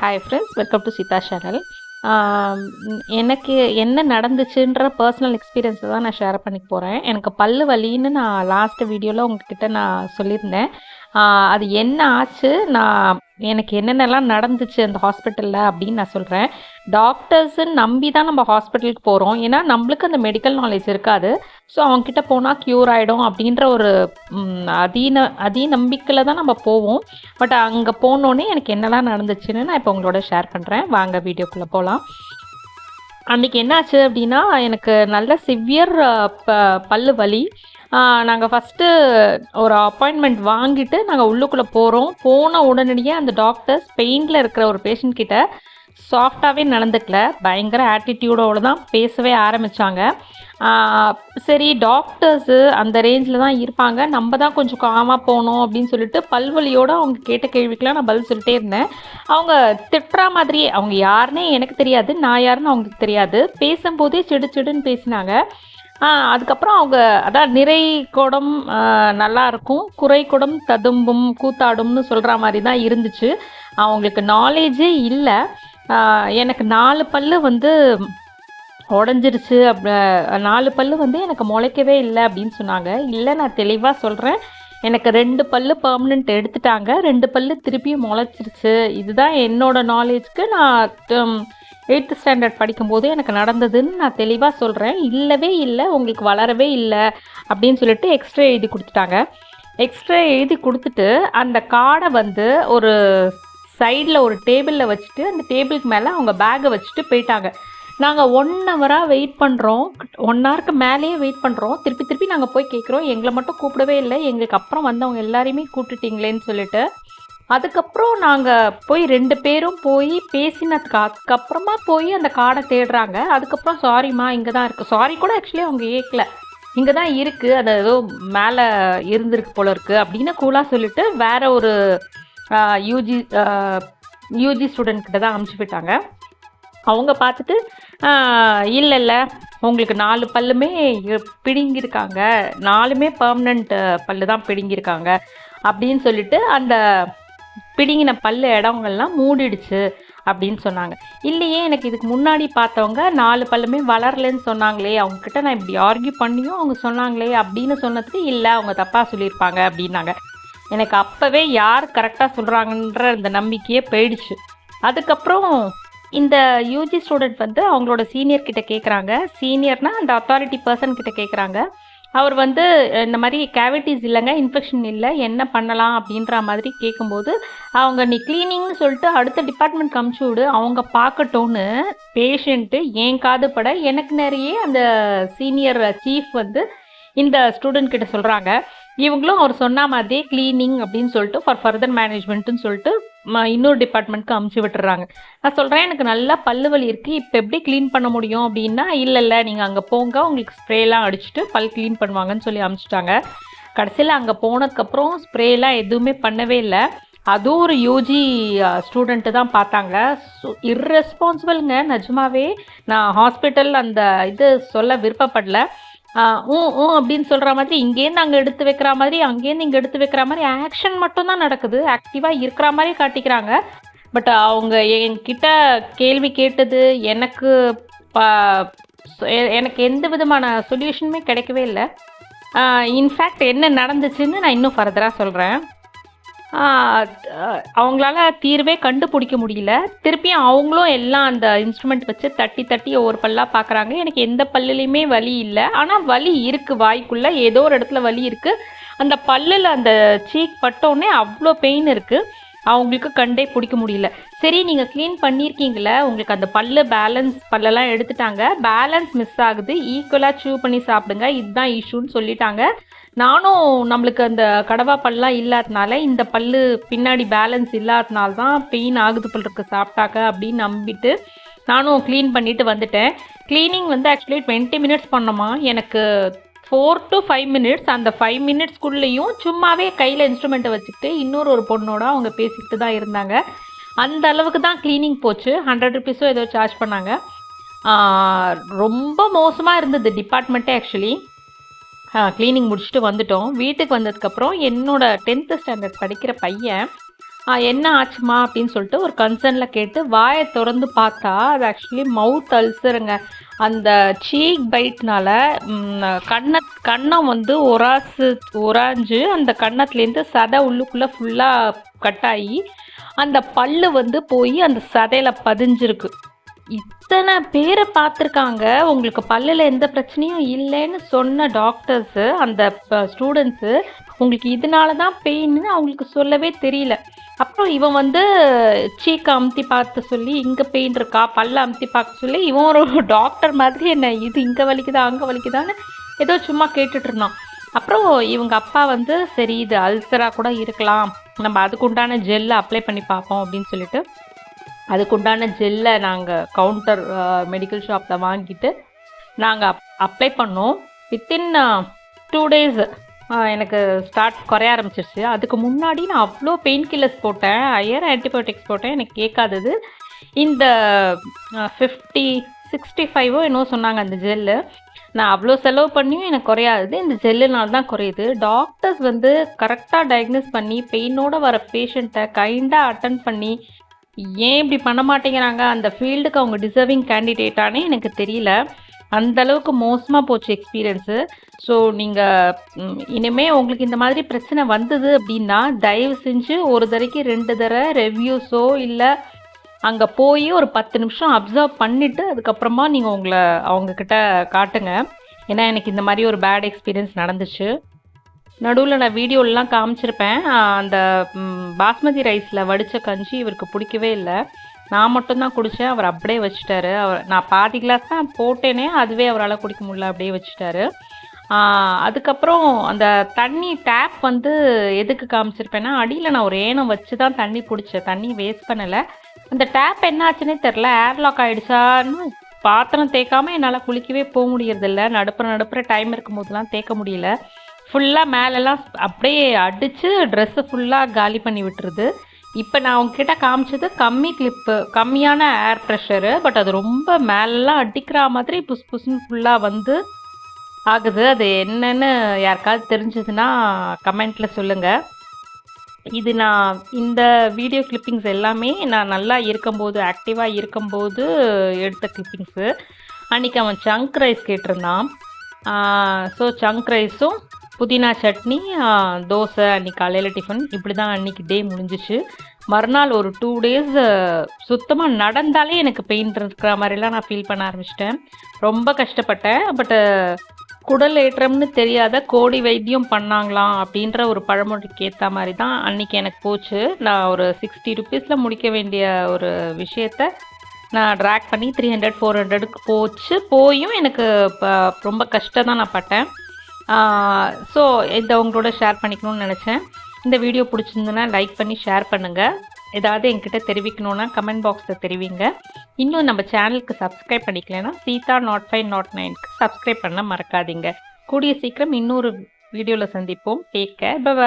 Hi friends welcome to Seetha channel எனக்கு என்ன நடந்துச்சுன்ற personal எக்ஸ்பீரியன்ஸை தான் நான் ஷேர் பண்ணிக்க போகிறேன் எனக்கு பல்லு வலின்னு நான் லாஸ்ட் வீடியோவில் உங்ககிட்ட நான் சொல்லியிருந்தேன். அது என்ன ஆச்சு? நான் எனக்கு என்னென்னலாம் நடந்துச்சு அந்த ஹாஸ்பிட்டலில் அப்படின்னு நான் சொல்கிறேன் டாக்டர்ஸுன்னு நம்பி தான் நம்ம ஹாஸ்பிட்டலுக்கு போகிறோம் ஏன்னா நம்மளுக்கு அந்த மெடிக்கல் நாலேஜ் இருக்காது. ஸோ அவங்கக்கிட்ட போனால் க்யூர் ஆகிடும் அப்படின்ற ஒரு அதீன அதீ நம்பிக்கையில் தான் நம்ம போவோம். பட் அங்கே போனோடனே எனக்கு என்னெல்லாம் நடந்துச்சுன்னு நான் இப்போ உங்களோட ஷேர் பண்ணுறேன் வாங்க வீடியோக்குள்ளே போகலாம் அன்றைக்கி என்னாச்சு அப்படின்னா எனக்கு நல்ல சிவியர் ப பல்லு வலி. நாங்கள் ஃபஸ்ட்டு ஒரு அப்பாயின்மெண்ட் வாங்கிட்டு நாங்கள் உள்ளுக்குள்ளே போகிறோம் போன உடனடியே அந்த டாக்டர்ஸ் பெயினில் இருக்கிற ஒரு பேஷண்ட் கிட்ட சாஃப்டாகவே நடந்துக்கல. பயங்கர ஆட்டிடியூடோடு தான் பேசவே ஆரம்பித்தாங்க சரி டாக்டர்ஸு அந்த ரேஞ்சில் தான் இருப்பாங்க. நம்ம தான் கொஞ்சம் காமாக போகணும் அப்படின்னு சொல்லிட்டு பல்வலியோடு அவங்க கேட்ட கேள்விக்கெலாம் நான் பதில் சொல்லிட்டே இருந்தேன். அவங்க திட்டுற மாதிரியே அவங்க யாருன்னே எனக்கு தெரியாது நான் யாருன்னு அவங்களுக்கு தெரியாது. பேசும்போதே சிடு சிடுன்னு பேசினாங்க. அதுக்கப்புறம் அவங்க அதான் நிறை குடம் நல்லாயிருக்கும் குறை குடம் ததும்பும் கூத்தாடும்னு சொல்கிற மாதிரி தான் இருந்துச்சு. அவங்களுக்கு நாலேஜே இல்லை. எனக்கு நாலு பல்லு வந்து உடஞ்சிருச்சு. அப் நாலு பல்லு வந்து எனக்கு முளைக்கவே இல்லை அப்படின்னு சொன்னாங்க. இல்லை நான் தெளிவாக சொல்கிறேன் எனக்கு ரெண்டு பல்லு பர்மனெண்ட் எடுத்துட்டாங்க. ரெண்டு பல்லு திருப்பியும் முளைச்சிருச்சு. இதுதான் என்னோட நாலேஜ்க்கு நான் எயித்து ஸ்டாண்டர்ட் படிக்கும்போது எனக்கு நடந்ததுன்னு நான் தெளிவாக சொல்கிறேன் இல்லவே இல்லை உங்களுக்கு வளரவே இல்லை அப்படின்னு சொல்லிட்டு எக்ஸ்ட்ரா எழுதி கொடுத்துட்டாங்க. எக்ஸ்ட்ரா எழுதி கொடுத்துட்டு அந்த கார்டை வந்து ஒரு சைடில் ஒரு டேபிளில் வச்சுட்டு அந்த டேபிளுக்கு மேலே அவங்க பேக்கை வச்சுட்டு போயிட்டாங்க. நாங்கள் ஒன் ஹவராக வெயிட் பண்ணுறோம் ஒன் ஹவருக்கு மேலேயே வெயிட் பண்ணுறோம் திருப்பி திருப்பி நாங்கள் போய் கேட்குறோம் எங்களை மட்டும் கூப்பிடவே இல்லை. எங்களுக்கு அப்புறம் வந்தவங்க எல்லாரையுமே கூப்பிட்டுட்டிங்களேன்னு சொல்லிட்டு அதுக்கப்புறம் நாங்கள் போய் ரெண்டு பேரும் போய் பேசினதுக்கு அதுக்கப்புறமா போய் அந்த கார்டை தேடுறாங்க. அதுக்கப்புறம் சாரிம்மா இங்கே தான் இருக்குது சாரி கூட ஆக்சுவலி அவங்க ஏற்கல இங்கே தான் இருக்குது அது ஏதோ மேலே இருந்திருக்கு போல இருக்குது அப்படின்னு கூலாக சொல்லிட்டு வேற ஒரு யூஜி யூஜி ஸ்டூடெண்ட் கிட்ட தான் அனுப்பிச்சு போயிட்டாங்க அவங்க பார்த்துட்டு இல்லை இல்லை. உங்களுக்கு நாலு பல்லுமே பிடுங்கியிருக்காங்க. நாலுமே பர்மனண்ட் பல்லு தான் பிடுங்கியிருக்காங்க அப்படின்னு சொல்லிட்டு அந்த பிடுங்கின பல்லு இடங்கள்லாம் மூடிடுச்சு அப்படின்னு சொன்னாங்க. இல்லையே எனக்கு இதுக்கு முன்னாடி பார்த்தவங்க நாலு பல்லுமே வளரலன்னு சொன்னாங்களே அவங்கக்கிட்ட நான் இப்படி ஆர்கியூ பண்ணியும் அவங்க சொன்னாங்களே அப்படின்னு சொன்னதுக்கு இல்லை அவங்க தப்பாக சொல்லியிருப்பாங்க அப்படின்னாங்க. எனக்கு அப்போவே யார் கரெக்டாக சொல்கிறாங்கன்ற அந்த நம்பிக்கையே போயிடுச்சு. அதுக்கப்புறம் இந்த யூஜி ஸ்டூடெண்ட் வந்து அவங்களோட சீனியர் கிட்ட கேட்குறாங்க சீனியர்னால் அந்த அத்தாரிட்டி பர்சன் கிட்ட கேட்குறாங்க அவர் வந்து இந்த மாதிரி கேவிட்டிஸ் இல்லைங்க இன்ஃபெக்ஷன் இல்லை என்ன பண்ணலாம் அப்படின்ற மாதிரி கேட்கும்போது அவங்க நீ க்ளீனிங்னு சொல்லிட்டு அடுத்த டிபார்ட்மெண்ட் கமிச்சு விடு அவங்க பார்க்கட்டும்னு பேஷண்ட்டு ஏன் காது பட எனக்கு நிறைய அந்த சீனியர் சீஃப் வந்து இந்த ஸ்டூடெண்ட் கிட்ட சொல்கிறாங்க இவங்களும் அவர் சொன்ன மாதிரியே க்ளீனிங் அப்படின்னு சொல்லிட்டு ஃபார் ஃபர்தர் மேனேஜ்மெண்ட்டுன்னு சொல்லிட்டு இன்னொரு டிபார்ட்மெண்ட்க்கு அமுச்சு விட்டுறாங்க. நான் சொல்கிறேன் எனக்கு நல்லா பல்லு வலி இருக்குது இப்போ எப்படி க்ளீன் பண்ண முடியும் அப்படின்னா இல்லை இல்லை நீங்கள் அங்கே போங்க உங்களுக்கு ஸ்ப்ரேலாம் அடிச்சுட்டு பல் க்ளீன் பண்ணுவாங்கன்னு சொல்லி அமுச்சிட்டாங்க. கடைசியில் அங்கே போனதுக்கப்புறம் ஸ்ப்ரேலாம் எதுவுமே பண்ணவே இல்லை. அதுவும் ஒரு யூஜி ஸ்டூடெண்ட்டு தான் பார்த்தாங்க. ஸோ இர்ரெஸ்பான்சிபிள்ங்க நிஜமாவே. நான் ஹாஸ்பிட்டல் அந்த இது சொல்ல விருப்பப்படல. ஊ ஊ அப்படின்னு சொல்கிற மாதிரி இங்கேருந்து அங்கே எடுத்து வைக்கிற மாதிரி அங்கேருந்து இங்கே எடுத்து வைக்கிற மாதிரி ஆக்ஷன் மட்டும்தான் நடக்குது. ஆக்டிவாக இருக்கிற மாதிரி காட்டிக்கிறாங்க. பட் அவங்க என்கிட்ட கேள்வி கேட்டது எனக்கு ப எனக்கு எந்த விதமான சொல்யூஷனுமே கிடைக்கவே இல்லை. இன்ஃபேக்ட் என்ன நடந்துச்சுன்னு நான் இன்னும் ஃபர்தராக சொல்கிறேன் அவங்களால தீர்வே கண்டுபிடிக்க முடியல. திருப்பியும் அவங்களும் எல்லாம் அந்த இன்ஸ்ட்ருமெண்ட் வச்சு தட்டி தட்டி ஒவ்வொரு பல்லாக பார்க்குறாங்க எனக்கு எந்த பல்லுலையுமே வலி இல்லை. ஆனால் வலி இருக்குது வாய்க்குள்ளே. ஏதோ ஒரு இடத்துல வலி இருக்குது அந்த பல்லில் அந்த சீக் பட்டோடனே அவ்வளோ பெயின் இருக்குது அவங்களுக்கு கண்டே பிடிக்க முடியல. சரி நீங்கள் க்ளீன் பண்ணியிருக்கீங்களே உங்களுக்கு அந்த பல்லு பேலன்ஸ் பல்லெல்லாம் எடுத்துட்டாங்க. பேலன்ஸ் மிஸ் ஆகுது. ஈக்குவலாக சூ பண்ணி சாப்பிடுங்க. இதுதான் இஷ்யூன்னு சொல்லிட்டாங்க. நானும் நம்மளுக்கு அந்த கடவா பல்லாம் இல்லாதனால இந்த பல்லு பின்னாடி பேலன்ஸ் இல்லாதனால தான் பெயின் ஆகுது போல் இருக்கு சாப்பிட்டாக்க அப்படின்னு நம்பிட்டு நானும் க்ளீன் பண்ணிட்டு வந்துட்டேன். க்ளீனிங் வந்து ஆக்சுவலி டுவெண்ட்டி மினிட்ஸ் பண்ணோமா? எனக்கு ஃபோர் டு ஃபைவ் மினிட்ஸ் அந்த ஃபைவ் மினிட்ஸ்க்குள்ளேயும் சும்மாவே கையில் இன்ஸ்ட்ருமெண்ட்டை வச்சுக்கிட்டு இன்னொரு ஒரு பொண்ணோட அவங்க பேசிக்கிட்டு தான் இருந்தாங்க. அந்த அளவுக்கு தான் க்ளீனிங் போச்சு. ஹண்ட்ரட் ருபீஸோ ஏதோ சார்ஜ் பண்ணாங்க. ரொம்ப மோசமாக இருந்தது டிபார்ட்மெண்ட்டே ஆக்சுவலி க்ளீனிங் முடிச்சுட்டு வந்துட்டோம். வீட்டுக்கு வந்ததுக்கப்புறம் என்னோட டென்த்து ஸ்டாண்டர்ட் படிக்கிற பையன் என்ன ஆச்சுமா? அப்படின்னு சொல்லிட்டு ஒரு கன்சர்னில் கேட்டு வாயை திறந்து பார்த்தா அது ஆக்சுவலி மவுத் அல்சருங்க அந்த சீக் பைட்னால கண்ண கண்ணம் வந்து உராசு உராஞ்சு அந்த கன்னத்துலேருந்து சதை உள்ளுக்குள்ளே ஃபுல்லாக கட்டாயி அந்த பல்லு வந்து போய் அந்த சதையில் பதிஞ்சிருக்கு. இத்தனை பேரை பார்த்துருக்காங்க. உங்களுக்கு பல்லில் எந்த பிரச்சனையும் இல்லைன்னு சொன்ன டாக்டர்ஸு அந்த ஸ்டூடெண்ட்ஸு உங்களுக்கு இதனால தான் பெயின்னு அவங்களுக்கு சொல்லவே தெரியல. அப்புறம் இவன் வந்து சீக்கை அமுத்தி பார்த்து சொல்லி இங்கே பெயின் இருக்கா? பல்ல அமுத்தி பார்க்க சொல்லி இவன் ஒரு டாக்டர் மாதிரி என்ன இது இங்கே வலிக்குதா அங்கே வலிக்குதான்னு ஏதோ சும்மா கேட்டுட்டு இருந்தான். அப்புறம் இவங்க அப்பா வந்து சரி இது அல்சராக கூட இருக்கலாம். நம்ம அதுக்குண்டான ஜெல்லை அப்ளை பண்ணி பார்ப்போம் அப்படின்னு சொல்லிட்டு அதுக்குண்டான ஜெல்லை நாங்கள் கவுண்டர் மெடிக்கல் ஷாப்பில் வாங்கிட்டு நாங்கள் அப் அப்ளை பண்ணோம். வித்தின் டூ டேஸ் எனக்கு ஸ்டார்ட் குறைய ஆரம்பிச்சிருச்சு. அதுக்கு முன்னாடி நான் அவ்வளோ பெயின் கில்லர்ஸ் போட்டேன். ஹையர் ஆன்டிபயோட்டிக்ஸ் போட்டேன். எனக்கு கேட்காதது. இந்த ஃபிஃப்டி சிக்ஸ்டி ஃபைவோ என்னவோ சொன்னாங்க அந்த ஜெல்லு நான் அவ்வளோ செலவு பண்ணியும் எனக்கு குறையாது. இந்த ஜெல்லுனால தான் குறையுது. டாக்டர்ஸ் வந்து கரெக்டாக டயக்னோஸ் பண்ணி பெயினோடு வர பேஷண்ட்டை கைண்டாக அட்டன் பண்ணி ஏன் இப்படி பண்ண மாட்டேங்கிறாங்க? அந்த ஃபீல்டுக்கு அவங்க டிசர்விங் கேண்டிடேட்டானே எனக்கு தெரியல. அந்த அளவுக்கு மோசமாக போச்சு எக்ஸ்பீரியன்ஸு ஸோ நீங்கள் இனிமேல் உங்களுக்கு இந்த மாதிரி பிரச்சனை வந்தது அப்படின்னா தயவு செஞ்சு ஒரு தடவைக்கு ரெண்டு தடவை ரெவ்யூஸோ இல்லை அங்கே போய் ஒரு பத்து நிமிஷம் அப்சர்வ் பண்ணிவிட்டு அதுக்கப்புறமா நீங்கள் உங்களை அவங்கக்கிட்ட காட்டுங்க. ஏன்னா எனக்கு இந்த மாதிரி ஒரு பேட் எக்ஸ்பீரியன்ஸ் நடந்துச்சு. நடுவில் நான் வீடியோலாம் காமிச்சிருப்பேன். அந்த பாஸ்மதி ரைஸில் வடித்த கஞ்சி இவருக்கு பிடிக்கவே இல்லை. நான் மட்டும்தான் குடித்தேன் அவர் அப்படியே வச்சுட்டாரு. அவர் நான் பாதி கிளாஸ் தான் போட்டேனே அதுவே அவரால் குடிக்க முடியல அப்படியே வச்சுட்டாரு. அதுக்கப்புறம் அந்த தண்ணி டேப் வந்து எதுக்கு காமிச்சிருப்பேன்னா அடியில் நான் ஒரு ஏனம் வச்சு தான் தண்ணி பிடிச்சேன். தண்ணி வேஸ்ட் பண்ணலை. அந்த டேப் என்ன ஆச்சுன்னே தெரில ஏர்லாக் ஆகிடுச்சான்னு பாத்திரம் தேய்க்காமல் என்னால் குளிக்கவே போக முடியறதில்ல. நடுப்புற நடுப்புற டைம் இருக்கும்போதெல்லாம் தேக்க தேய்க்க முடியல. ஃபுல்லாக மேலெல்லாம் அப்படியே அடித்து ட்ரெஸ்ஸு ஃபுல்லாக காலி பண்ணி விட்டுருது. இப்போ நான் உங்ககிட்ட காமிச்சது கம்மி கிளிப்பு கம்மியான ஏர் ப்ரெஷரு பட் அது ரொம்ப மேலெலாம் அடிக்கிற மாதிரி புஸ் புஸ்ன்னு ஃபுல்லாக வந்து ஆகுது. அது என்னன்னு யாருக்காவது தெரிஞ்சதுன்னா கமெண்ட்டில் சொல்லுங்கள் இது நான் இந்த வீடியோ கிளிப்பிங்ஸ் எல்லாமே நான் நல்லா இருக்கும்போது ஆக்டிவாக இருக்கும்போது எடுத்த கிளிப்பிங்ஸு அன்றைக்கி அவன் சங்க் ரைஸ் கேட்டிருந்தான். ஸோ சங்க் ரைஸும் புதினா சட்னி தோசை அன்றைக்கி காலையில் டிஃபன் இப்படி தான் அன்றைக்கி டே முடிஞ்சிச்சு. மறுநாள் ஒரு டூ டேஸ் சுத்தமாக நடந்தாலே எனக்கு பெயின் இருக்கிற மாதிரிலாம் நான் ஃபீல் பண்ண ஆரம்பிச்சிட்டேன். ரொம்ப கஷ்டப்பட்டேன். பட்டு குடல் ஏற்றம்னு தெரியாத கோடி வைத்தியம் பண்ணாங்களாம் அப்படின்ற ஒரு பழமொழிக்கு ஏற்ற மாதிரி தான் அன்றைக்கி எனக்கு போச்சு. நான் ஒரு சிக்ஸ்டி ருப்பீஸில் முடிக்க வேண்டிய ஒரு விஷயத்த நான் ட்ராக் பண்ணி த்ரீ ஹண்ட்ரட் ஃபோர் ஹண்ட்ரடுக்கு போச்சு. போயும் எனக்கு இப்போ ரொம்ப கஷ்டம் தான் நான் பட்டேன். ஸோ இதை உங்களோட ஷேர் பண்ணிக்கணும்னு நினச்சேன். இந்த வீடியோ பிடிச்சிருந்துன்னா லைக் பண்ணி ஷேர் பண்ணுங்கள் ஏதாவது என்கிட்ட தெரிவிக்கணுன்னா கமெண்ட் பாக்ஸில் தெரிவிங்க. இன்னும் நம்ம சேனலுக்கு சப்ஸ்கிரைப் பண்ணிக்கலன்னா சீதா நாட் ஃபைவ் நாட் நைனுக்கு சப்ஸ்கிரைப் பண்ண மறக்காதீங்க. கூடிய சீக்கிரம் இன்னொரு வீடியோவில் சந்திப்போம். Take care bye